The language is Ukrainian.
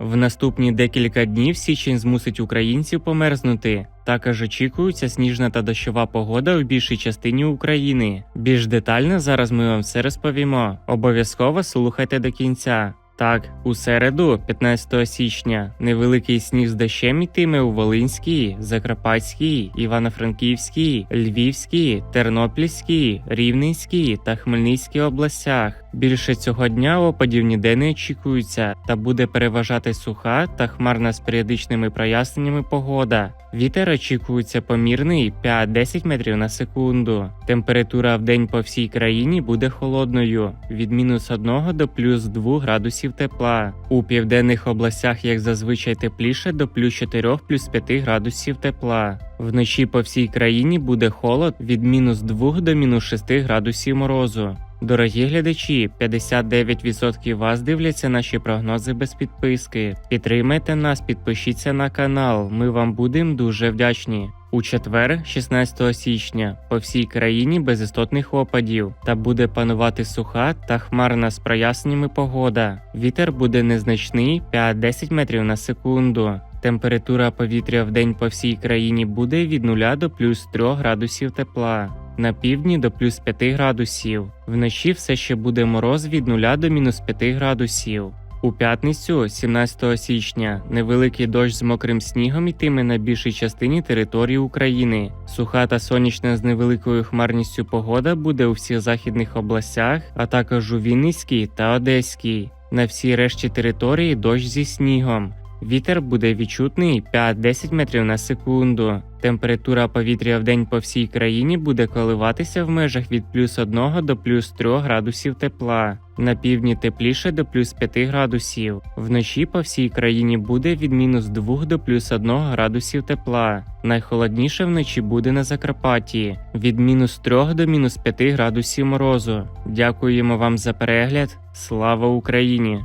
В наступні декілька днів січень змусить українців померзнути. Також очікується сніжна та дощова погода у більшій частині України. Більш детально зараз ми вам все розповімо. Обов'язково слухайте до кінця. Так, у середу, 15 січня, невеликий сніг з дощем йтиме у Волинській, Закарпатській, Івано-Франківській, Львівській, Тернопільській, Рівненській та Хмельницькій областях. Більше цього дня опадів ніде не очікується та буде переважати суха та хмарна з періодичними проясненнями погода. Вітер очікується помірний 5-10 метрів на секунду. Температура в день по всій країні буде холодною від мінус 1 до плюс 2 градусів тепла. У південних областях, як зазвичай, тепліше до плюс 4 плюс 5 градусів тепла. Вночі по всій країні буде холод від мінус 2 до мінус 6 градусів морозу. Дорогі глядачі, 59% вас дивляться наші прогнози без підписки. Підтримайте нас, підпишіться на канал. Ми вам будемо дуже вдячні. У четвер, 16 січня, по всій країні без істотних опадів та буде панувати суха та хмарна з проясненнями погода. Вітер буде незначний 5-10 метрів на секунду. Температура повітря в день по всій країні буде від 0 до плюс 3 градусів тепла. На півдні до плюс 5 градусів. Вночі все ще буде мороз від 0 до мінус 5 градусів. У п'ятницю, 17 січня, невеликий дощ з мокрим снігом йтиме на більшій частині території України. Суха та сонячна з невеликою хмарністю погода буде у всіх західних областях, а також у Вінницькій та Одеській. На всій решті території дощ зі снігом. Вітер буде відчутний 5-10 метрів на секунду. Температура повітря в день по всій країні буде коливатися в межах від плюс 1 до плюс 3 градусів тепла. На півдні тепліше до плюс 5 градусів. Вночі по всій країні буде від мінус 2 до плюс 1 градусів тепла. Найхолодніше вночі буде на Закарпатті від мінус 3 до мінус 5 градусів морозу. Дякуємо вам за перегляд. Слава Україні!